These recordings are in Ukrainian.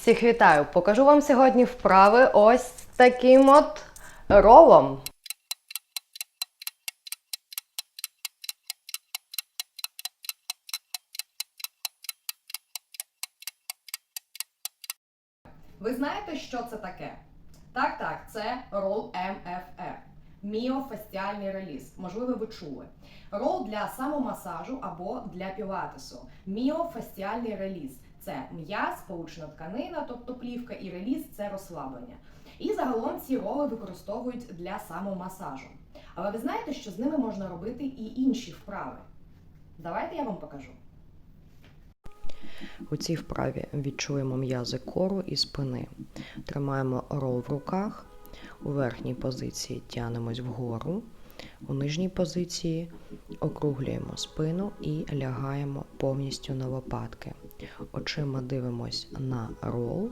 Всіх вітаю! Покажу вам сьогодні вправи ось таким от ролом. Ви знаєте, що це таке? Так, так, це рол МФР. Міофасціальний реліз. Можливо, ви чули. Рол для самомасажу або для пілатесу. Міофасціальний реліз це м'яз, сполучна тканина, тобто плівка, і реліз це розслаблення. І загалом ці роли використовують для самомасажу. Але ви знаєте, що з ними можна робити і інші вправи. Давайте я вам покажу. У цій вправі відчуємо м'язи кору і спини. Тримаємо рол в руках. У верхній позиції тянемось вгору. У нижній позиції округлюємо спину і лягаємо повністю на лопатки. Очима дивимось на рол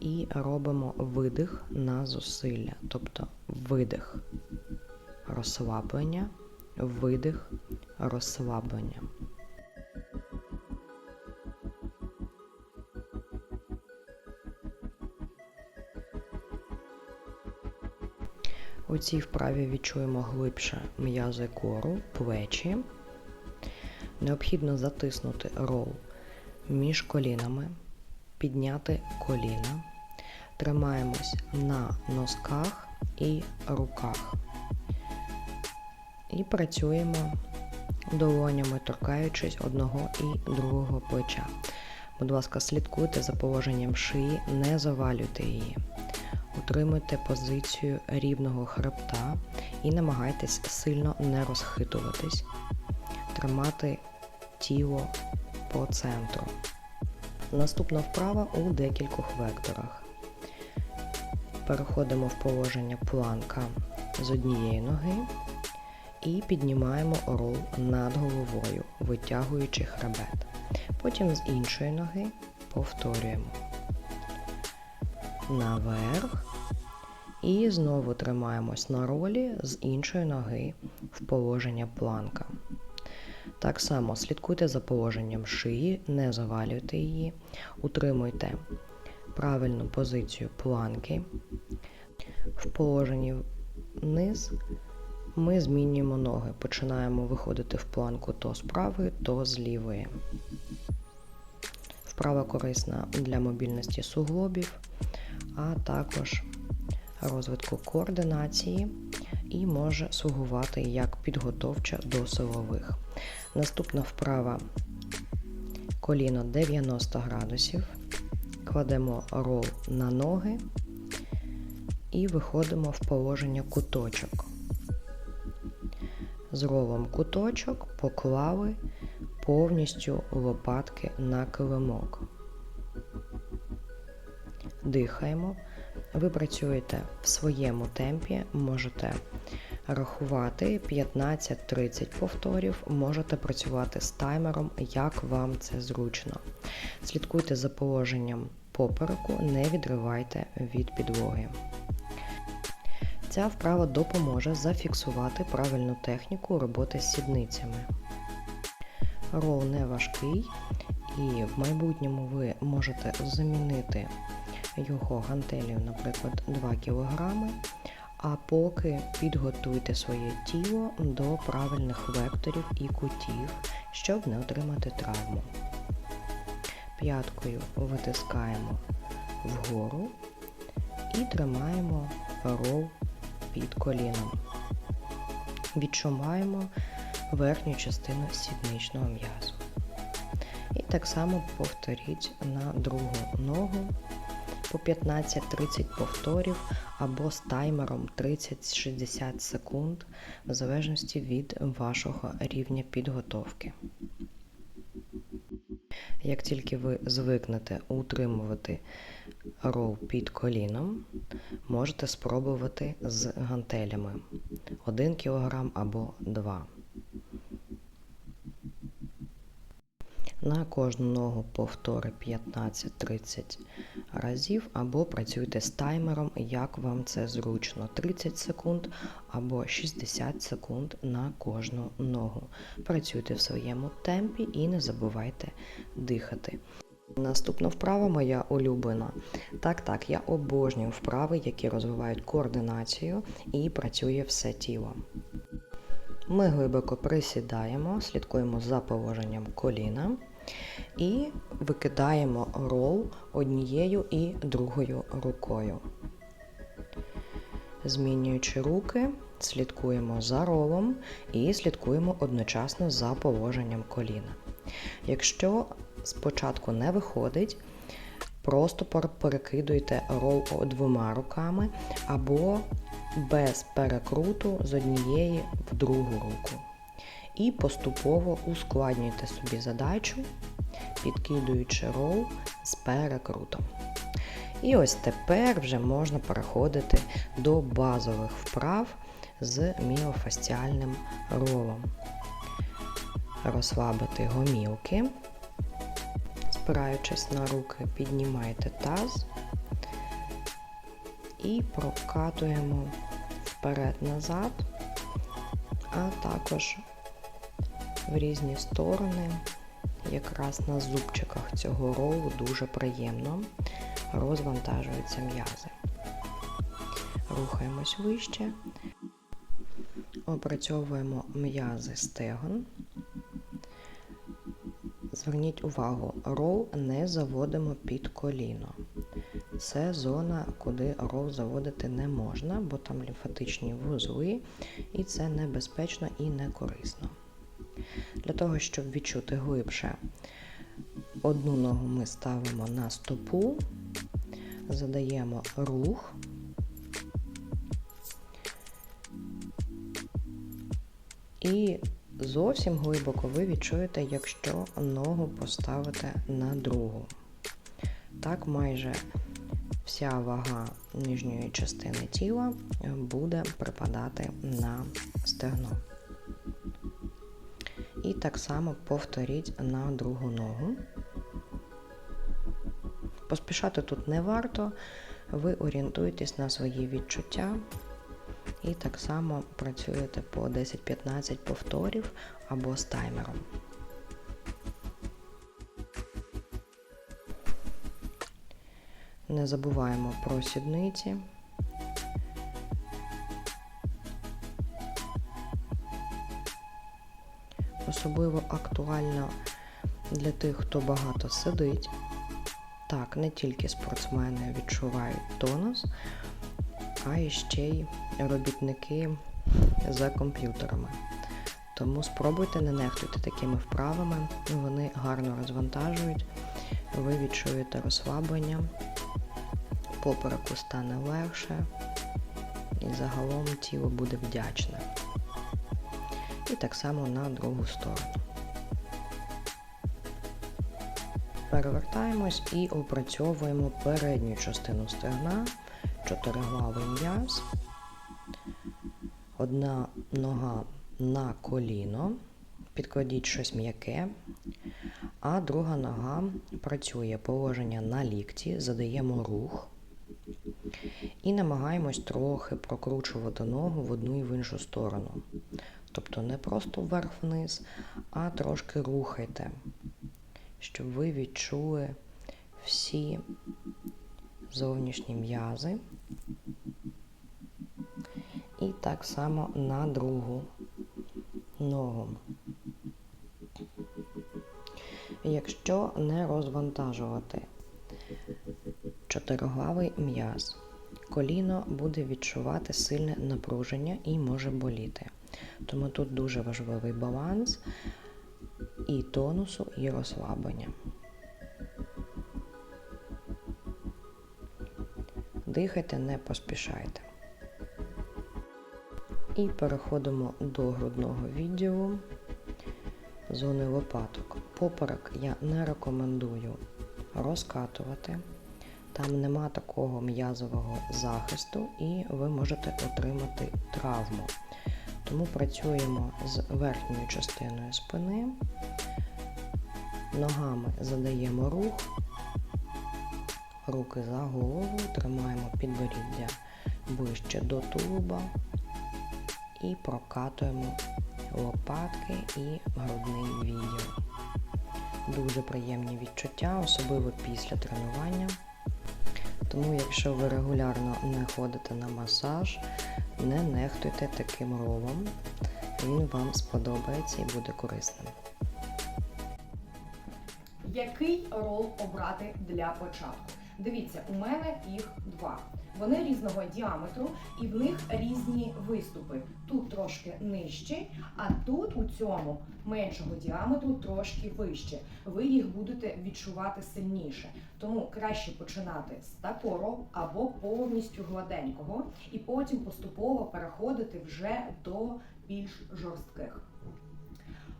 і робимо видих на зусилля. Тобто видих, розслаблення, видих, розслаблення. У цій вправі відчуємо глибше м'язи кору, плечі. Необхідно затиснути рол між колінами, підняти коліна. Тримаємось на носках і руках. І працюємо долонями, торкаючись одного і другого плеча. Будь ласка, слідкуйте за положенням шиї, не завалюйте її. Утримуйте позицію рівного хребта і намагайтесь сильно не розхитуватись, тримати тіло по центру. Наступна вправа у декількох векторах. Переходимо в положення планка з однієї ноги і піднімаємо рол над головою, витягуючи хребет. Потім з іншої ноги повторюємо наверх. І знову тримаємось на ролі з іншої ноги в положення планка. Так само слідкуйте за положенням шиї, не завалюйте її, утримуйте правильну позицію планки. В положенні вниз ми змінюємо ноги. Починаємо виходити в планку то з правої, то з лівої. Вправа корисна для мобільності суглобів а також розвитку координації і може слугувати як підготовча до силових. Наступна вправа коліно 90 градусів. Кладемо рол на ноги і виходимо в положення куточок. З ролом куточок поклали повністю лопатки на килимок дихаємо. Ви працюєте в своєму темпі, можете рахувати 15-30 повторів, можете працювати з таймером, як вам це зручно. Слідкуйте за положенням попереку, не відривайте від підлоги. Ця вправа допоможе зафіксувати правильну техніку роботи з сідницями. Рол не важкий, і в майбутньому ви можете замінити його гантелів, наприклад, 2 кг, а поки підготуйте своє тіло до правильних векторів і кутів, щоб не отримати травму. П'яткою витискаємо вгору і тримаємо рол під коліном. Відчуваємо верхню частину сідничного м'язу. І так само повторіть на другу ногу по 15-30 повторів або з таймером 30-60 секунд, в залежності від вашого рівня підготовки. Як тільки ви звикнете утримувати рол під коліном, можете спробувати з гантелями 1 кг або 2 На кожну ногу повтори 15-30 разів, або працюйте з таймером, як вам це зручно. 30 секунд або 60 секунд на кожну ногу. Працюйте в своєму темпі і не забувайте дихати. Наступна вправа моя улюблена. Так, так, я обожнюю вправи, які розвивають координацію і працює все тіло. Ми глибоко присідаємо, слідкуємо за положенням коліна і викидаємо рол однією і другою рукою. Змінюючи руки, слідкуємо за ролом і слідкуємо одночасно за положенням коліна. Якщо спочатку не виходить, просто перекидуйте рол двома руками або без перекруту з однієї в другу руку. І поступово ускладнюйте собі задачу, підкидуючи рол з перекрутом. І ось тепер вже можна переходити до базових вправ з міофасціальним ролом. Розслабити гомілки. Спираючись на руки, піднімайте таз і прокатуємо вперед-назад, а також в різні сторони, якраз на зубчиках цього ролу дуже приємно розвантажуються м'язи. Рухаємось вище, опрацьовуємо м'язи стегон. Зверніть увагу, рол не заводимо під коліно. Це зона, куди рол заводити не можна, бо там лімфатичні вузли, і це небезпечно і не корисно. Для того, щоб відчути глибше, одну ногу ми ставимо на стопу, задаємо рух. І зовсім глибоко ви відчуєте, якщо ногу поставите на другу. Так майже вся вага нижньої частини тіла буде припадати на стегно. І так само повторіть на другу ногу. Поспішати тут не варто, ви орієнтуєтесь на свої відчуття і так само працюєте по 10-15 повторів або з таймером. Не забуваємо про сідниці. Особливо актуально для тих, хто багато сидить. Так, не тільки спортсмени відчувають тонус, а і ще й робітники за комп'ютерами. Тому спробуйте не нехтуйте такими вправами, вони гарно розвантажують, ви відчуєте розслаблення, попереку стане легше і загалом тіло буде вдячне. І так само на другу сторону. Перевертаємось і опрацьовуємо передню частину стегна, чотириглавий м'яз, одна нога на коліно, підкладіть щось м'яке, а друга нога працює. Положення на лікті, задаємо рух. І намагаємось трохи прокручувати ногу в одну і в іншу сторону. Тобто не просто вверх-вниз, а трошки рухайте, щоб ви відчули всі зовнішні м'язи. І так само на другу ногу. Якщо не розвантажувати чотириглавий м'яз, коліно буде відчувати сильне напруження і може боліти. Тому тут дуже важливий баланс і тонусу, і розслаблення. Дихайте, не поспішайте. І переходимо до грудного відділу зони лопаток. Поперек я не рекомендую розкатувати. Там нема такого м'язового захисту, і ви можете отримати травму. Тому працюємо з верхньою частиною спини, ногами задаємо рух, руки за голову, тримаємо підборіддя ближче до тулуба і прокатуємо лопатки і грудний відділ. дуже приємні відчуття, особливо після тренування. Тому, якщо ви регулярно не ходите на масаж, не нехтуйте таким ролом. Він вам сподобається і буде корисним. Який рол обрати для початку? Дивіться, у мене їх два. Вони різного діаметру і в них різні виступи. Тут трошки нижче, а тут у цьому меншого діаметру трошки вище. Ви їх будете відчувати сильніше. Тому краще починати з такого або повністю гладенького, і потім поступово переходити вже до більш жорстких.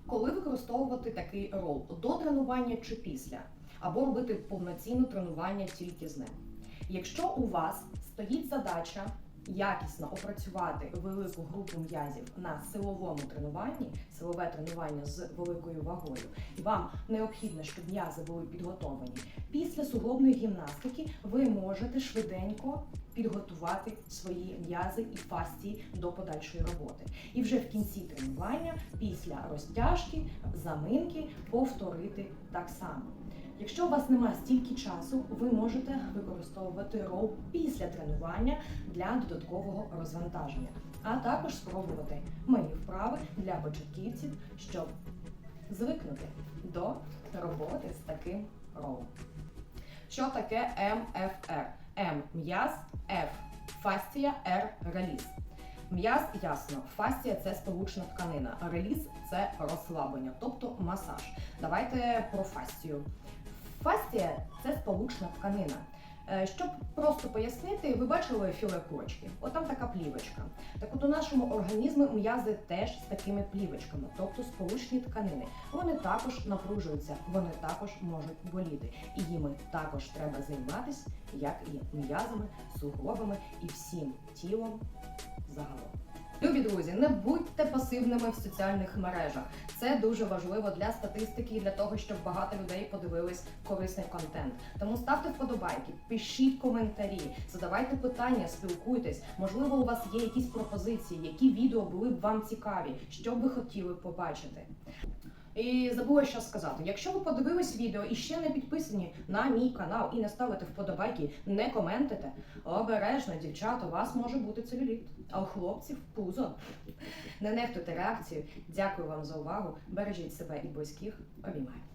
Коли використовувати такий рол до тренування чи після, або робити повноцінне тренування тільки з ним. Якщо у вас стоїть задача якісно опрацювати велику групу м'язів на силовому тренуванні, силове тренування з великою вагою, і вам необхідно, щоб м'язи були підготовлені. Після суглобної гімнастики ви можете швиденько підготувати свої м'язи і фасції до подальшої роботи. І вже в кінці тренування, після розтяжки, заминки, повторити так само. Якщо у вас немає стільки часу, ви можете використовувати рол після тренування для додаткового розвантаження, а також спробувати мої вправи для початківців, щоб звикнути до роботи з таким ролом. Що таке МФР? М м'яз, Ф фасція, Р реліз. М'яз ясно, фасція це сполучна тканина, реліз це розслаблення, тобто масаж. Давайте про фасцію. Фасція це сполучна тканина. Е, Щоб просто пояснити, ви бачили філе курочки? От там така плівочка. Так от у нашому організмі м'язи теж з такими плівочками, тобто сполучні тканини. Вони також напружуються, вони також можуть боліти. І їми також треба займатися, як і м'язами, суглобами і всім тілом загалом. Любі друзі, не будьте пасивними в соціальних мережах. Це дуже важливо для статистики і для того, щоб багато людей подивились корисний контент. Тому ставте вподобайки, пишіть коментарі, задавайте питання, спілкуйтесь. Можливо, у вас є якісь пропозиції, які відео були б вам цікаві, що б ви хотіли побачити. І забула ще сказати: якщо ви подивились відео і ще не підписані на мій канал і не ставите вподобайки, не коментите, обережно, дівчата, у вас може бути целюліт, а у хлопців пузо. Не нехтуйте реакцію. Дякую вам за увагу. Бережіть себе і близьких. Обіймаю.